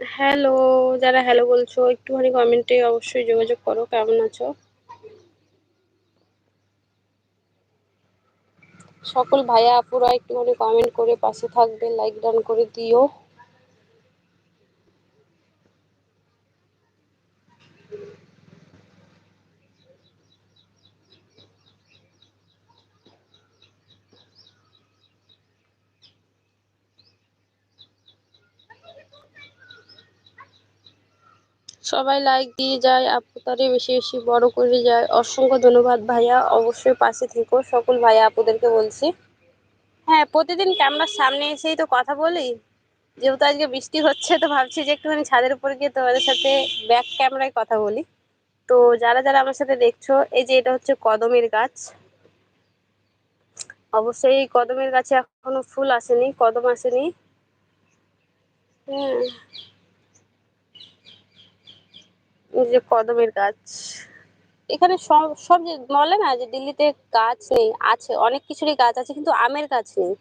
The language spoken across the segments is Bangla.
হ্যালো যারা হ্যালো বলছো, একটুখানি কমেন্টে অবশ্যই যোগাযোগ করো, কেমন আছো? সকল ভাইয়া আপুরা একটুখানি কমেন্ট করে পাশে থাকবে লাইক ডান করে দিও। সবাই লাইক দিয়ে যায়, আপু তারে বেশি বেশি বড় করে যায়। অসংখ্য ধন্যবাদ ভাইয়া, অবশ্যই পাশে থেকো। সকল ভাইয়া আপুদেরকে বলছি। হ্যাঁ প্রতিদিন ক্যামেরার সামনে এসেই তো কথা বলি। যেহেতু আজকে বৃষ্টি হচ্ছে, তো ভাবছি যে একটুখানি ছাদের উপর গিয়ে তোমাদের সাথে ব্যাক ক্যামেরায় কথা বলি। তো যারা যারা আমার সাথে দেখছ, এই যে এটা হচ্ছে কদমের গাছ। অবশ্যই কদমের গাছে এখনও ফুল আসেনি, কদম আসেনি। হ্যাঁ। যে কদমের গাছ। এখানে সব সব যে বলে না যে দিল্লিতে গাছ নেই, আছে, অনেক কিছুরই গাছ আছে, কিন্তু আমের গাছ নেই।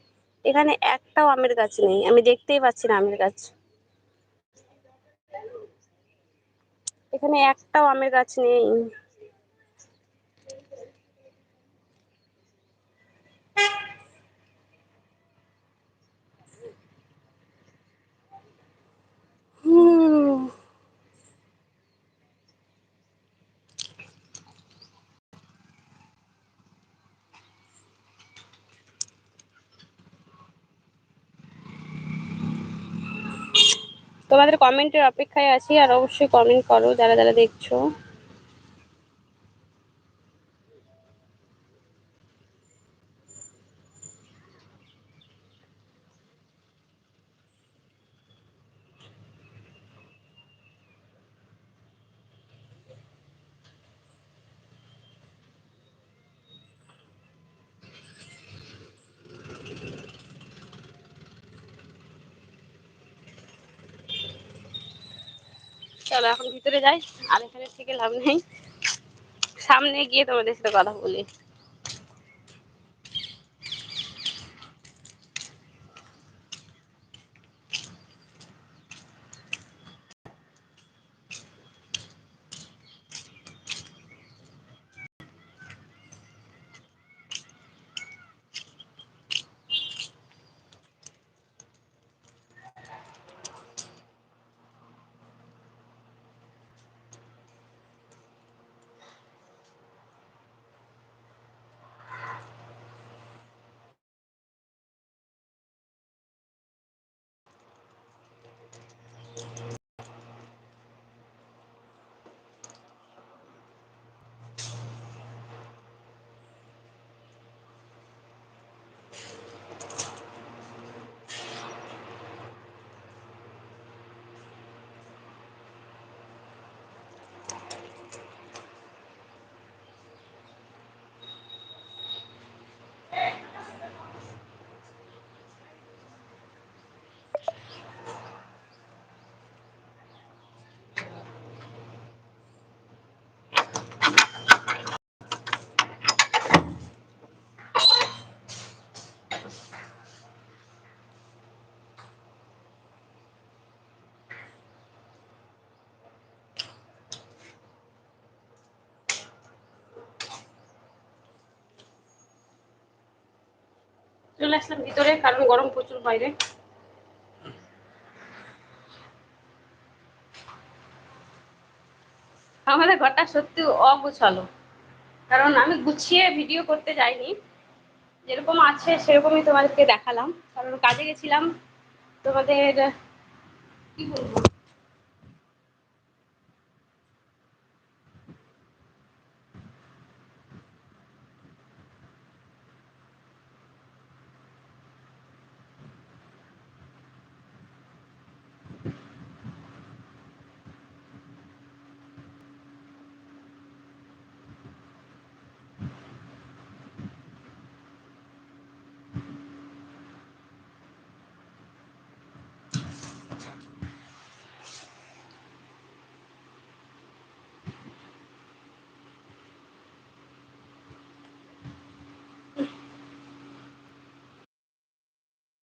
এখানে একটাও আমের গাছ নেই, আমি দেখতেই পাচ্ছি না আমের গাছ। এখানে একটাও আমের গাছ নেই। তোমাদের কমেন্টের অপেক্ষায় আছি আর অবশ্যই কমেন্ট করো যারা যারা দেখছ। চলো, এখন ভিতরে যাই। আর এখানে থেকে লাভ নেই। সামনে গিয়ে তোমাদের সাথে কথা বলি। চলে আসলাম ভিতরে, কারণ গরম প্রচুর বাইরে। আমাদের ঘরটা সত্যি অগুছালো। কারণ আমি গুছিয়ে ভিডিও করতে যাইনি। যেরকম আছে, সেরকমই তোমাদেরকে দেখালাম। কারণ কাজে গেছিলাম তোমাদের, কি বলব?